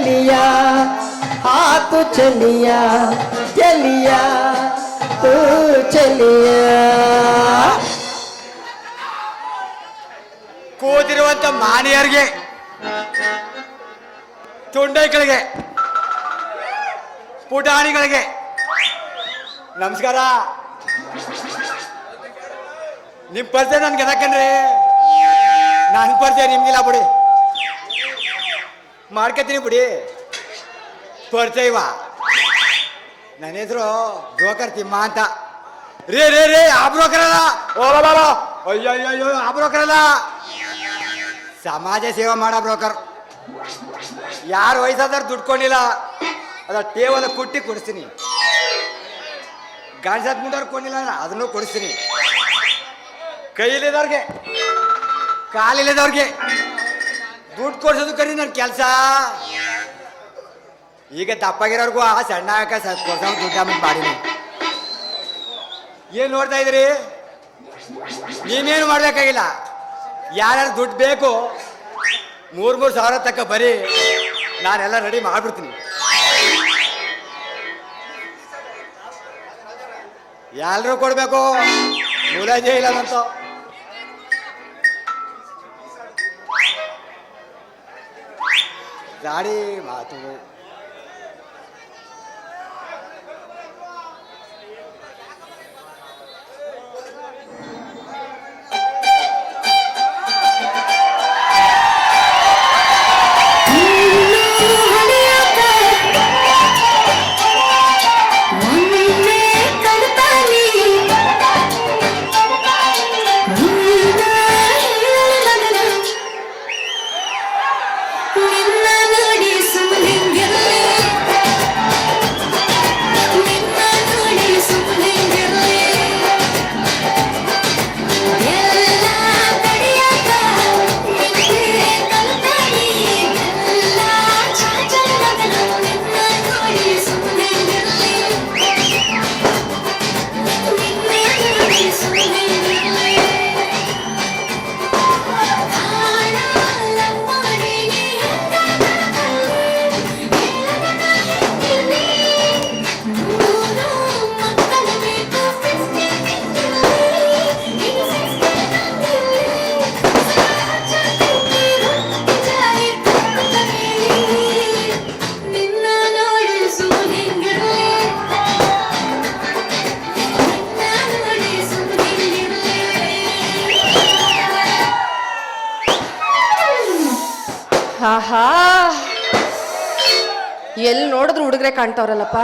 चलिया हाँ तू चलिया चलिया तू चलिया ಕೂತಿರುವಂತ ಮಾನಿಯರಿಗೆ ತುಂಡೈಗಳಿಗೆ ಪುಟಾಣಿಗಳಿಗೆ ನಮಸ್ಕಾರ ನಿಮ್ ಪರಿಚಯ ನನ್ಗೆ ಎದಕ್ಕಂದ್ರೆ ನನ್ ಪರಿಚಯ ನಿಮ್ಗಿಲ್ಲ ಬಿಡಿ ಮಾಡ್ಕೊತೀನಿ ಬಿಡಿ. ಪರಿಚಯವ ನನ್ನ ಹೆಸರು ಬ್ರೋಕರ್ ತಿಮ್ಮ ಅಂತ. ರೇ ರೇ ರೇ, ಆ ಬ್ರೋಕರ್ ಅಲ್ಲ ಓ ಅಯ್ಯೋ ಅಯ್ಯೋ ಆ ಬ್ರೋಕರ್ ಅಲ್ಲ ಸಮಾಜ ಸೇವೆ ಮಾಡೋ ಬ್ರೋಕರ್. ಯಾರು ವಯಸ್ಸಾದ್ರು ದುಡ್ಕೊಂಡಿಲ್ಲ ಅದ ಟೇವಲ ಕುಟ್ಟಿ ಕೊಡಿಸ್ತೀನಿ. ಗಾಡಿ ಸಾತ್ ಮುಂದವ್ರು ಕೊಂಡಿಲ್ಲ ಅದನ್ನು ಕೊಡಿಸ್ತೀನಿ. ಕೈಲಿದವ್ರಿಗೆ ಕಾಲಿಲ್ಲದವ್ರಿಗೆ. ದುಡ್ಡು ಕೊಡ್ಸೋದು ಕರಿ ನನ್ನ ಕೆಲಸ. ಈಗ ದಪ್ಪಾಗಿರೋರ್ಗು ಆ ಸಣ್ಣ ಹಾಕ ಕೊಡ್ಸೋ ದುಡ್ಡು ಏನ್ ನೋಡ್ತಾ ಇದ್ರಿ ನೀವೇನು ಮಾಡ್ಬೇಕಾಗಿಲ್ಲ. ಯಾರ್ಯಾರು ದುಡ್ಡು ಬೇಕು, ಮೂರ್ ಮೂರು ಸಾವಿರ ತಕ್ಕ ಬರೀ, ನಾನೆಲ್ಲ ರೆಡಿ ಮಾಡ್ಬಿಡ್ತೀನಿ. ಎಲ್ಲರೂ ಕೊಡ್ಬೇಕು? ಮುಲಾಜೆ ಇಲ್ಲ ನಂತ ಗಾಡಿ ಮಾತು ಆಹಾ. ಎಲ್ಲಿ ನೋಡಿದ್ರು ಹುಡುಗರೆ ಕಾಣ್ತಾವ್ರಲ್ಲಪ್ಪ.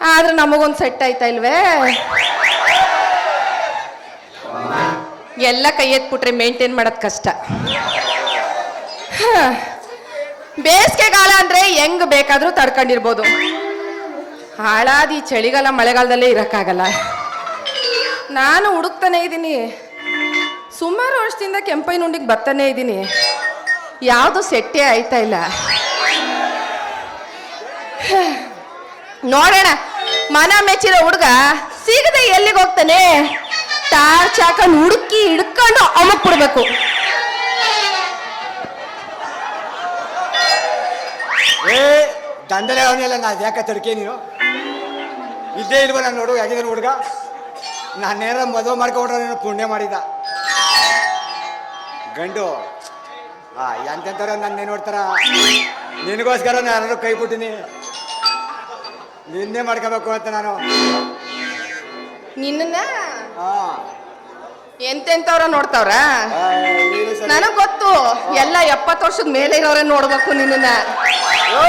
ಆದ್ರೆ ನಮಗೊಂದು ಸೆಟ್ ಆಯ್ತಾ ಇಲ್ವೇ? ಎಲ್ಲ ಕೈ ಎತ್ಬಿಟ್ರೆ ಮೇಂಟೈನ್ ಮಾಡೋದು ಕಷ್ಟ. ಬೇಸಿಗೆಗಾಲ ಅಂದ್ರೆ ಹೆಂಗ್ ಬೇಕಾದ್ರೂ ತಡ್ಕೊಂಡಿರ್ಬೋದು. ಹಾಳಾದಿ ಚಳಿಗಾಲ ಮಳೆಗಾಲದಲ್ಲೇ ಇರೋಕ್ಕಾಗಲ್ಲ. ನಾನು ಹುಡುಕ್ತಾನೆ ಇದ್ದೀನಿ ಸುಮಾರು ವರ್ಷದಿಂದ ಕೆಂಪೈನುಂಡಿಗೆ ಬರ್ತಾನೆ ಇದ್ದೀನಿ. ಯಾವುದು ಸೆಟ್ಟೆ ಆಯ್ತಾ ಇಲ್ಲ. ನೋಡೋಣ, ಮನ ಮೆಚ್ಚಿರೋ ಹುಡುಗ ಸಿಗದೆ ಎಲ್ಲಿಗೆ ಹೋಗ್ತಾನೆ? ಟಾರ್ಚ್ ಹಾಕೊಂಡು ಹುಡುಕಿ ಹಿಡ್ಕೊಂಡು ಅಮಕ್ ಬಿಡ್ಬೇಕು. ಏ ಅವನಿಲ್ಲ ಅವನೆಲ್ಲ ನಾ ಯಾಕೆ ತಡ್ಕೆ ನೀನು? ಇದ್ದೇ ಇಲ್ವ ನಾನು ನೋಡು ಯಾಕಿದ್ದಾನೆ ಹುಡುಗ? ನಾನೇನ ಮದುವೆ ಮಾಡ್ಕೊಂಡ್ರೆ ನೀನು ಪುಣ್ಯ ಮಾಡಿದ. ಗಂಡು. ಆ ಎಂತೆಂಥವ್ರ ನನ್ನ ನೋಡ್ತಾರ? ನಿನಗೋಸ್ಕರ ನಾನು ಕೈ ಬಿಟ್ಟಿನಿ ನಿನ್ನೆ ಮಾಡ್ಕೋಬೇಕು ಅಂತ ನಾನು. ನಿನ್ನ ಹಾ. ಎಂತೆಂತವ್ರ ನೋಡ್ತಾವ್ರ? ಆ, ಸರಿ. ನನಗ್ ಗೊತ್ತು. ಎಲ್ಲ ಎಪ್ಪತ್ತು ವರ್ಷದ ಮೇಲೆ ಇರೋರೇ ನೋಡ್ಬೇಕು ನಿನ್ನ ಓ!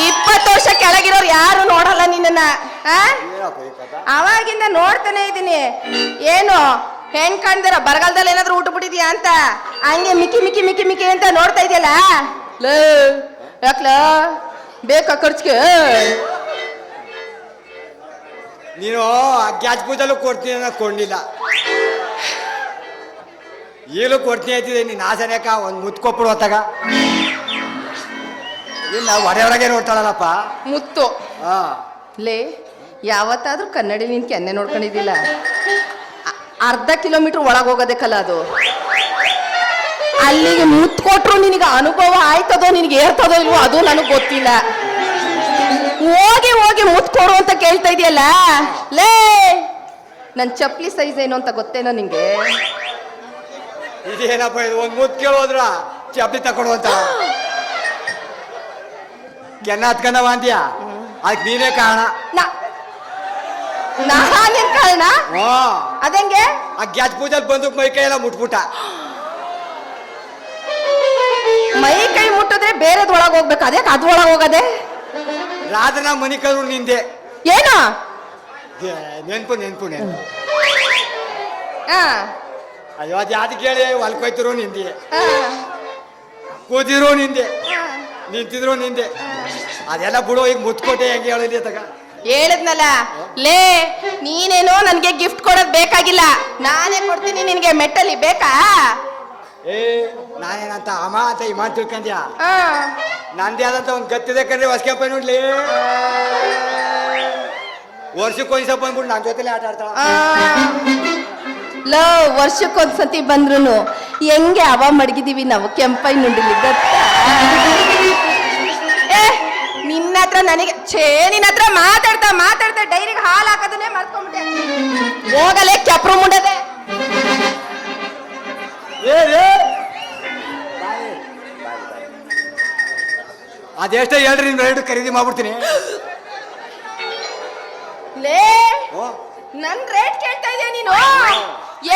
ಇಪ್ಪತ್ತು ವರ್ಷ ಕೆಳಗಿರೋರು ಯಾರು ನೋಡಲ್ಲ ನಿನ್ನ ಆ? ಏನಪ್ಪ ಈ ಕಥೆ? ಅವಾಗಿಂದ ನೋಡ್ತಾನೆ ಇದ್ದೀನಿ. ಏನು? ಹೆಣ್ ಕಾಣ್ದಿರ ಬರಗಾಲದಲ್ಲಿ ಏನಾದ್ರು ಊಟ ಬಿಟ್ಟಿದ್ಯಾ ಅಂತ? ಹಂಗೆ ಮಿಕ್ಕಿ ಮಿಕ್ಕಿ ಮಿಕ್ಕಿ ಮಿಕ್ಕಿ ಅಂತ ನೋಡ್ತಾ ಇದೆಯಲ್ಲ? ಲೇ ಯಾಕ್ಲ? ಬೇಕಾ ಖರ್ಚಿಗೆ? ನೀನು ಆ ಗ್ಯಾಸ್ ಪೂಜಲ್ಲೂ ಕೊಡ್ತೀನಿ ಕೊಂಡಿಲ್ಲ. ಈಗಲೂ ಕೊಡ್ತೀನಿ ಆಯ್ತಿದೆ ನೀನು ಆಸನೆಕ ಒಂದು ಮುತ್ಕೊಪ್ಪಡು ಹೊತ್ತಾಗ. ಇಲ್ಲ ಹೊಡೆಯೊಳಗೆ ನೋಡ್ತಾಳಲ್ಲಪ್ಪ? ಮುತ್ತು. ಹಾ. ಲೇ ಯಾವತ್ತಾದ್ರೂ ಕನ್ನಡಿ ನಿನ್ ಕೆನ್ನೆ ನೋಡ್ಕೊಂಡಿದ್ದಿಲ್ಲ ಅರ್ಧ ಕಿಲೋಮೀಟರ್ ಒಳಗೆ ಹೋಗೋದಕ್ಕಲ್ಲ ಅದು. ಅಲ್ಲಿಗೆ ಮುತ್ಕೊಟ್ರು ನಿನಗೆ ಅನುಭವ ಆಯ್ತದೋ ನಿನಗೆ ಏರ್ತದೋ ಇಲ್ವೋ ಅದು ನನಗೆ ಗೊತ್ತಿಲ್ಲ. ಹೋಗಿ ಹೋಗಿ ಮುತ್ಕೊಡು ಅಂತ ಕೇಳ್ತಾ ಇದೆಯಲ್ಲ? ಲೇ ನನ್ನ ಚಪ್ಪಲಿ ಸೈಜ್ ಏನು ಅಂತ ಗೊತ್ತೇನೋ ನಿಂಗೆ? ಇದೇನಪ್ಪ ಇದು ಒಂದು ಮುತ್ ಕೇಳೋದ್ರ? ಚಪ್ಪಲಿ ತಕೊಡು ಅಂತ. ಕೆನ್ನ ಹತ್ಕೊಂಡವ ಅಂತೀಯ ಅದಕ್ಕೆ ನೀನೇ ಕಾರಣ. ನಾ ನಾನೇನ್ ಕಾರಣ ಹ್ಞೂ ಅದಂಗೆ? ಆ ಗ್ಯಾಜ್ ಪೂಜೆಲ್ ಬಂದು ಮೈ ಕೈ ಎಲ್ಲ ಮುಟ್ಬಿಟ್ಟ. ಮೈ ಕೈ ಮುಟ್ಟಿದ್ರೆ ಬೇರೆದೊಳಗೆ ಹೋಗ್ಬೇಕು? ಅದೇ ಅದ್ರೊಳಗೆ ಹೋಗದೆ? ರಾಜನ ಮಣಿಕರು ನಿಂದೆ. ಏನು? ಏ, ನೆನ್ಪು ನೆನ್ಪು ನೆನ್ಪು. ಆ, ಅಯ್ಯೋ ಅದು ಯಾವ್ದು ಕೇಳಿ? ಹೊಲ್ಕೊಯ್ತಿರೋ ನಿಂದೆ. ಆ, ಕೂತಿರೋ ನಿಂದೆ. ನಿಂತಿದ್ರು ನಿಂದೆ. ಅದೆಲ್ಲ ಬಿಡು ಈಗ ಮುತ್ಕೋಟೆ ಹೆಂಗೆ ಹೇಳಿದೆ ತಗ. ಹೇಳಿದ್ನಲ್ಲ ಲೇ ನೀನೇನೋ ನನ್ಗೆ ಗಿಫ್ಟ್ ಕೊಡೋದ್ ಬೇಕಾಗಿಲ್ಲ. ನಾನೇ ಕೊಡ್ತೀನಿ ನಿನ್ಗೆ ಮೆಟ್ಟಲಿ ಬೇಕಾ? ಏ ನಾನೇನಂತ ಅಮ್ಮ ಅಂತ ಇಮ್ಮ ಅಂತ ತಿಳ್ಕೊಂಡ್ಯಾ? ಆ, ನಂದೇ ಆದಂತ ಒಂದು ಗತ್ತಿದೆ ಕಂಡ್ರೆ ಹೊಸ್ಕೆಪ್ಪ ನೋಡ್ಲಿ. ವರ್ಷಕ್ಕೆ ಒಂದ್ಸ ಬಂದ್ಬಿಟ್ಟು ನನ್ನ ಜೊತೆಲೆ ಆಟ ಆಡ್ತಾಳ. ಆ. ಲೋ ವರ್ಷಕ್ಕೊಂದ್ಸತಿ ಬಂದ್ರು ಹೆಂಗೆ ಅವ ಮಡಗಿದೀವಿ ನಾವು ಕೆಂಪೈ ನುಂಡಿಲಿ ಗೊತ್ತಾ ಏ ನಿನ್ನ ಹತ್ರ ನನಗೆ ಛೇ ನಿನ್ನ ಹತ್ರ ಮಾತಾಡ್ತಾ ಮಾತಾಡ್ತಾ ಡೈರಿಗೆ ಹಾಲು ಹಾಕೋದನ್ನೇ ಮರ್ಕೊಂಡ್ಬಿಟ್ಟೆ ಹೋಗಲೇ ಕೆಪ್ರು ಮುಂಡದೆ. ಅದೆಷ್ಟೋ ಹೇಳ್ರಿ ನಿಮ್ ಎರಡು ಖರೀದಿ ಮಾಡ್ಬಿಡ್ತೀನಿ. ಲೇ ಓ. ನನ್ ರೇಟ್ ಕೇಳ್ತಾ ಇದೆಯಾ ನೀನು?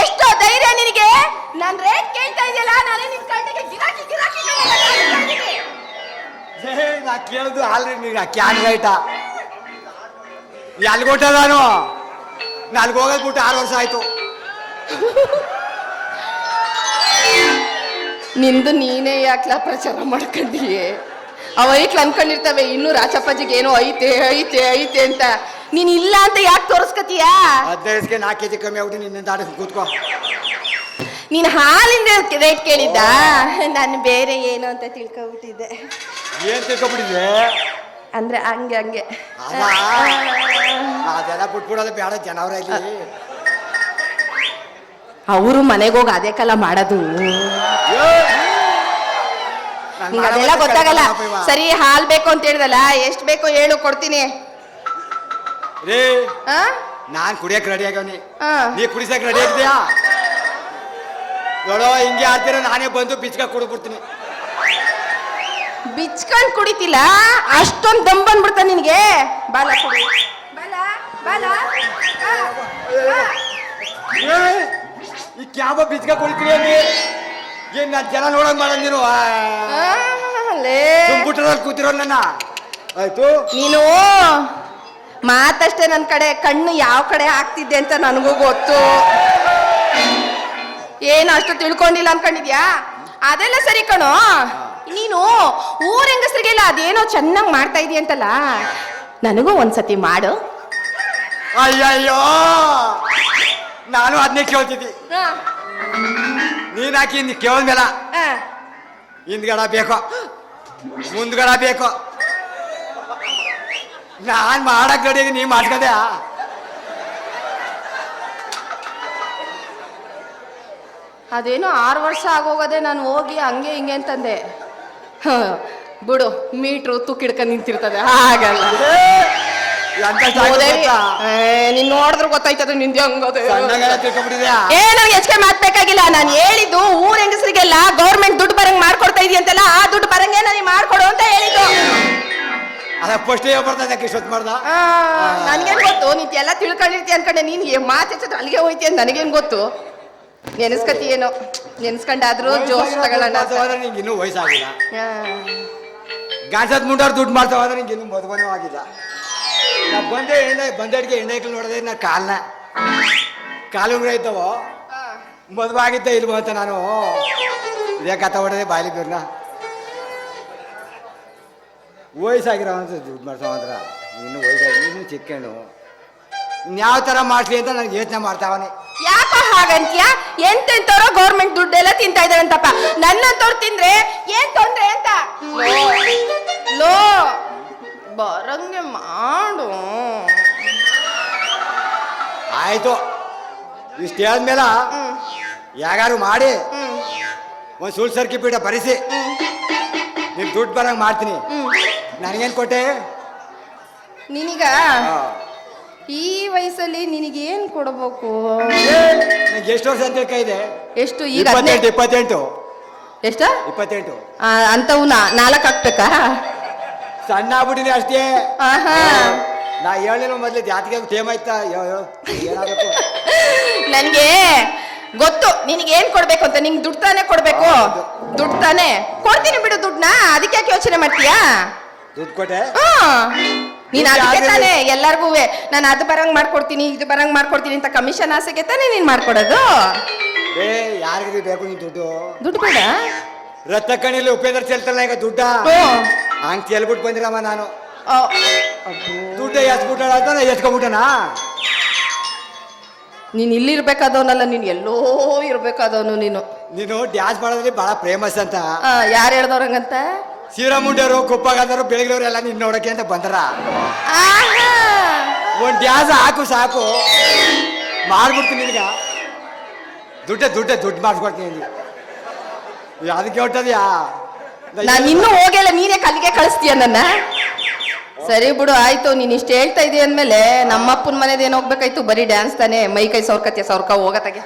ಎಷ್ಟೋ ಧೈರ್ಯ ನಿನಗೆ. ನನ್ ರೇಟ್ ಕೇಳ್ತಾ ಇದೆಯಲ್ಲ ನಾನೇ ನಿನ್ ಕಣ್ಣಿಗೆ ಗಿರಾಕಿ ಗಿರಾಕಿ. ಏ, ನಾ ಕೇಳಿದ್ದು ಆಲ್ರೆಡಿ ನೀನು ಕ್ಯಾನ್ ರೈಟ ಎಲ್ಗೊಟ್ಟ ನಾನು ನಾಲ್ಕು ಹೋಗೋದ್ ಬಿಟ್ಟು ಆರು ವರ್ಷ ಆಯ್ತು. ನಿಂದು ನೀನೇ ಯಾಕ್ಲ ಪ್ರಚಾರ ಮಾಡ್ಕೊಂಡಿಯೇ? ಅವ ಐಕ್ಲ ಅನ್ಕೊಂಡಿರ್ತವೆ ಇನ್ನು ರಾಚಪ್ಪಾಜಿಗೆ ಏನೋ ಐತೆ ಐತೆ ಐತೆ ಅಂತ. ನೀನ್ ಇಲ್ಲ ಅಂತ ಯಾಕೆ ತೋರಿಸ್ಕತೀಯಾ? ಹದಿನೈದಕ್ಕೆ ನಾಲ್ಕು ಕೆಜಿ ಕಮ್ಮಿ ಆಗ್ಬಿಟ್ಟು ನಿನ್ನ ದಾಡಿಸ್ ಕೂತ್ಕೋ. ನೀನ್ ಹಾಲಿಂದ ರೇಟ್ ಕೇಳಿದ್ದ? ನಾನು ಬೇರೆ ಏನು ಅಂತ ತಿಳ್ಕೊಬಿಟ್ಟಿದ್ದೆ. ಏನ್ ತಿಳ್ಕೊಬಿಟ್ಟಿದ್ದೆ? ಅಂದ್ರೆ ಹಂಗೆ ಹಂಗೆ. ಅದೆಲ್ಲ ಬಿಟ್ಬಿಡೋದು ಬೇಡ ಜನವರ ಇಲ್ಲಿ ಅವರು ಮನೆಗೆ ಹೋಗಿ ಅದೇ ಕಲ ಮಾಡೋದು. ನಿಂಗ್ ಅದೆಲ್ಲ ಗೊತ್ತಾಗಲ್ಲ. ಸರಿ ಹಾಲ್ ಬೇಕು ಅಂತ ಹೇಳ್ದಲ್ಲ ಎಷ್ಟು ಬೇಕು ಹೇಳು ಕೊಡ್ತೀನಿ? ನಾನ್ ಕುಡಿಯಕ್ ರೆಡಿ ಆಗವನಿ. ನೀ ಕುಡಿಸಕ್ ರೆಡಿ ಆಗಿದ್ಯಾ? ನೋಡೋ ಹಿಂಗೆ ಆಡ್ತೀರ ನಾನೇ ಬಂದು ಬಿಚ್ಕ ಕುಡ್ಬಿಡ್ತೀನಿ ಬಿಚ್ಕೊಂಡ್ ಕುಡಿತಿಲ್ಲ? ಅಷ್ಟೊಂದ್ ದಮ್ ಬಂದ್ಬಿಡ್ತ ನಿನ್ಗೆ. ಬಾಲ ಕುಡಿ. ಬಾಲ ಬಾಲ. ಆ, ಆ. ಏ, ಈ ಕ್ಯಾಬ ಬಿಚ್ಕ ಕುಡಿತೀನಿ ಅಲ್ಲಿ ಏನ್ ನಾನ್ ಜನ ನೋಡಂಗ್ ಮಾಡಂಗ್ ನೀನು? ಆ, ಲೇ. ಕಂಪ್ಯೂಟರ್ ಕೂತಿರೋ ನನ್ನ. ಆಯ್ತು. ನೀನು ಮಾತಷ್ಟೇ ನನ್ ಕಡೆ ಕಣ್ಣು ಯಾವ ಕಡೆ ಹಾಕ್ತಿದ್ದೆ ಅಂತ ನನಗೂ ಗೊತ್ತು. ಏನು ಅಷ್ಟು ತಿಳ್ಕೊಂಡಿಲ್ಲ ಅನ್ಕೊಂಡಿದ್ಯಾ? ಅದೆಲ್ಲ ಸರಿ ಕಣೋ. ನೀನು ಊರ ಹೆಂಗಸರಿಗೆಲ್ಲ ಅದೇನೋ ಚೆನ್ನಾಗಿ ಮಾಡ್ತಾ ಇದೀಯಂತಲ್ಲ ನನಗೂ ಒಂದ್ಸತಿ ಮಾಡು. ಅಯ್ಯಯ್ಯೋ! ನಾನು ಅದನ್ನೇ ಕೇಳ್ತಿದ್ದಿ. ನೀನ್ ಹಾಕಿ ನೀ ಕೇಳ್ಮೇಲ ಆ. ಹಿಂದ್ಗಡ ಬೇಕು. ಮುಂದ್ಗಡ ಬೇಕು. ನಾನ್ ಮಾಡಕ್ ಗಡಿಗೆ ನೀ ಮಾಡ್ಕದೆ ಅದೇನೋ ಆರು ವರ್ಷ ಆಗೋಗದೆ ನಾನು ಹೋಗಿ ಹಂಗೆ ಹಿಂಗೆ ಅಂತಂದೆ. ಹ, ಬಿಡು ಮೀಟ್ರು ತುಕ್ಕಿಡ್ಕ ನಿಂತಿರ್ತದೆ ಹಾಗಲ್ಲ. ನೀನ್ ನೋಡಿದ್ರೆ ಗೊತ್ತಾಯ್ತದ ನಿಂದೆ ಹಂಗದೆ ಏ ನನಗೆ ಹೆಚ್ಚಿಗೆ ಮಾತ್ಬೇಕಾಗಿಲ್ಲ ನಾನು ಹೇಳಿದ್ದು ಊರ ಹೆಂಗಸರಿಗೆಲ್ಲ ಗೌರ್ಮೆಂಟ್ ದುಡ್ಡು ಬರಂಗ್ ಮಾಡ್ಕೊಡ್ತಾ ಇದೆಯಂತೆಲ್ಲ ಆ ದುಡ್ಡು ಬರಂಗೆ ನನಗೆ ಮಾಡ್ಕೊಡು ಅಂತ ಹೇಳಿದ್ದು. ಅದ ಫಸ್ಟ್ ಬರ್ತದೆ ಮಾಡ್ದ? ಆ, ನನ್ಗೇನ್ ಗೊತ್ತು? ನೀನ್ ಎಲ್ಲ ತಿಳ್ಕೊಂಡಿರ್ತಿ ಅನ್ಕೊಂಡೆ. ನೀನ್ ಮಾತು ಅಲ್ಲಿಗೆ ಹೋಯ್ತಿ ಅಂತ ನನಗೇನ್ ಗೊತ್ತು? ನೆನೆಸ್ಕತಿ ಏನೋ ನೆನೆಸ್ಕೊಂಡಾದ್ರೂ ಜೋಶ್ ತಗೊಳ್ಳೋಣ. ಹೋದ್ರೆ ನಿಂಗೆ ಇನ್ನೂ ವಯಸ್ಸಾಗಿಲ್ಲ. ಗಾಜದ ಮುಂಡಾರ್ ದುಡ್ಡು ಮಾಡ್ತಾ ಹೋದ್ರೆ ನಿಂಗೆ ಇನ್ನೂ ಮದುವೆನೂ ಆಗಿಲ್ಲ. ನಾ ಬಂದೆ ಎಣ್ಣೆ ಬಂದಡಿಗೆ ಎಣ್ಣೆ ಹಾಕಿ ನೋಡಿದೆ ನಾ ಕಾಲ್ನ. ಕಾಲು ಉಂಗ್ರ ಇದ್ದವು? ಮದುವೆ ಆಗಿದ್ದೆ ಇಲ್ವೋ ಅಂತ ನಾನು. ಇದೇ ಕಥ ಹೊಡೆದೆ ಬಾಯ್ಲಿ ಬಿರ್ನ. ವಯಸ್ಸಾಗಿರೋ ಅಂತ ದುಡ್ಡು ಮಾಡ್ತಾವ ಅಂದ್ರ ಇನ್ನು ವಯಸ್ಸಾಗಿ ಇನ್ನೂ ಚಿಕ್ಕಣ್ಣು. ಇನ್ಯಾವ ಥರ ಮಾಡ್ಲಿ ಅಂತ ನನಗೆ ಯೋಚನೆ ಮಾಡ್ತಾವನೆ ಯಾಕ ಹಾಗಂತ್ಯ? ಎಂತೆಂತವ್ರೋ ಗೌರ್ಮೆಂಟ್ ದುಡ್ಡೆಲ್ಲ ತಿಂತಾ ಇದಾರಂತಪ್ಪ ನನ್ನಂತವ್ರು ತಿಂದ್ರೆ ಏನ್ ತೊಂದ್ರೆ ಅಂತ? ಲೋ ಬರಂಗೆ ಮಾಡು. ಆಯ್ತು. ಇಷ್ಟು ಹೇಳಿದ್ಮೇಲೆ ಯಾಗಾರು ಮಾಡಿ ಒಂದು ಸುಳ್ ಸರ್ಕಿ ಪೀಠ ಬರಿಸಿ ನೀವು ದುಡ್ಡು ಬರಂಗ್ ಮಾಡ್ತೀನಿ. ನನಗೇನ್ ಕೊಟ್ಟೆ? ನಿನಗ. ಈ ವಯಸ್ಸಲ್ಲಿ ನಿನಗೆ ಏನ್ ಕೊಡಬೇಕು ಎಷ್ಟು ವರ್ಷ ಅಂತ ಇದೆ. ಎಷ್ಟು ಈಗ ಇಪ್ಪತ್ತೆಂಟು ಇಪ್ಪತ್ತೆಂಟು. ಎಷ್ಟ? ಇಪ್ಪತ್ತೆಂಟು. ಅಂತವು ನಾಲ್ಕು ಆಗ್ಬೇಕಾ ಸಣ್ಣ ಆಗ್ಬಿಟ್ಟಿನಿ ಅಷ್ಟೇ. ನಾ ಹೇಳಿಲ್ಲ ಮೊದ್ಲು ಜಾತಿಗೆ ಟೇಮ್ ಆಯ್ತಾ ಏನಾಗಬೇಕು? ನನ್ಗೆ ಗೊತ್ತು ನಿನಗೆ ಏನ್ ಕೊಡ್ಬೇಕು ಅಂತ ನಿಂಗೆ ದುಡ್ಡು ತಾನೇ ಕೊಡ್ಬೇಕು. ದುಡ್ಡು ತಾನೇ. ಕೊಡ್ತೀನಿ ಬಿಡು ದುಡ್ಡನ್ನ ಅದಕ್ಕೆ ಯಾಕೆ ಯೋಚನೆ ಮಾಡ್ತೀಯಾ? ದುಡ್ಡು ಕೊಟ್ಟೆ? ಹಾ ನೀನ್ ಅದಕ್ಕೆ? ತಾನೇ ಎಲ್ಲಾರ್ಗೂ ನಾನು ಅದು ಬರಂಗ್ ಮಾಡ್ಕೊಡ್ತೀನಿ ಇದು ಬರಂಗ್ ಮಾಡ್ಕೊಡ್ತೀನಿ ಅಂತ ಕಮಿಷನ್ ಆಸೆಗೆ ತಾನೇ ನೀನ್ ಮಾಡ್ಕೊಡೋದು? ಏ ಯಾರಿಗೂ ಬೇಕು ನೀನ್ ದುಡ್ಡು? ದುಡ್ಡು ಬೇಡ. ರಥ ಕಣಿಲಿ ಉಪೇಂದ್ರ ಚೆಲ್ತಲ್ಲ ಈಗ ದುಡ್ಡ. ಹಂಗ್ ಚೆಲ್ಬಿಟ್ಟು ಬಂದಿರಮ್ಮ ನಾನು. ದುಡ್ಡ ಎಸ್ಬಿಟ್ಟಾಳ ಅಂತ ನಾ ಎಸ್ಕೊಂಬಿಟ್ಟನಾ? ನೀನ್ ಇಲ್ಲಿ ಇರ್ಬೇಕಾದವನಲ್ಲ ನೀನ್ ಎಲ್ಲೋ ಇರ್ಬೇಕಾದವನು ನೀನು. ನೀನು ಡ್ಯಾನ್ಸ್ ಮಾಡೋದ್ರಲ್ಲಿ ಬಹಳ ಫೇಮಸ್ ಅಂತ. ಯಾರು ಹೇಳ್ದವ್ರಂಗಂತ? ಶ್ರೀರಾಮುಂಡರು ಕುಪ್ಪಗಾದರು ಬೆಳಗ್ಲವ್ರು ಎಲ್ಲ ನಿನ್ನ ನೋಡಕ್ಕೆ ಅಂತ ಬಂದ್ರ? ಆಹಾ. ಒಂದ್ ಡ್ಯಾನ್ಸ್ ಹಾಕು ಸಾಕು. ಮಾಡ್ಬಿಡ್ತೀನಿ ನಿನಗ. ದುಡ್ಡೆ ದುಡ್ಡೆ ದುಡ್ಡು. ಈಗ ಅದಕ್ಕೆ ಹೊಟ್ಟದ್ಯಾ ನಾನು ಇನ್ನೂ ಹೋಗಿಲ್ಲ ನೀನೇ ಕಲ್ಲಿಗೆ ಕಳಿಸ್ತೀಯ ನನ್ನ? ಸರಿ ಬಿಡು ಆಯ್ತು ನೀನ್ ಇಷ್ಟು ಹೇಳ್ತಾ ಇದೀಯ ಅಂದ್ಮೇಲೆ ನಮ್ಮಪ್ಪನ ಏನ್ ಹೋಗ್ಬೇಕಾಯ್ತು? ಬರೀ ಡ್ಯಾನ್ಸ್ ತಾನೇ ಮೈ ಕೈ ಸೌರ್ಕತ್ಯ ಸೌರ್ಕ ಹೋಗತ್ತಾಗೆ.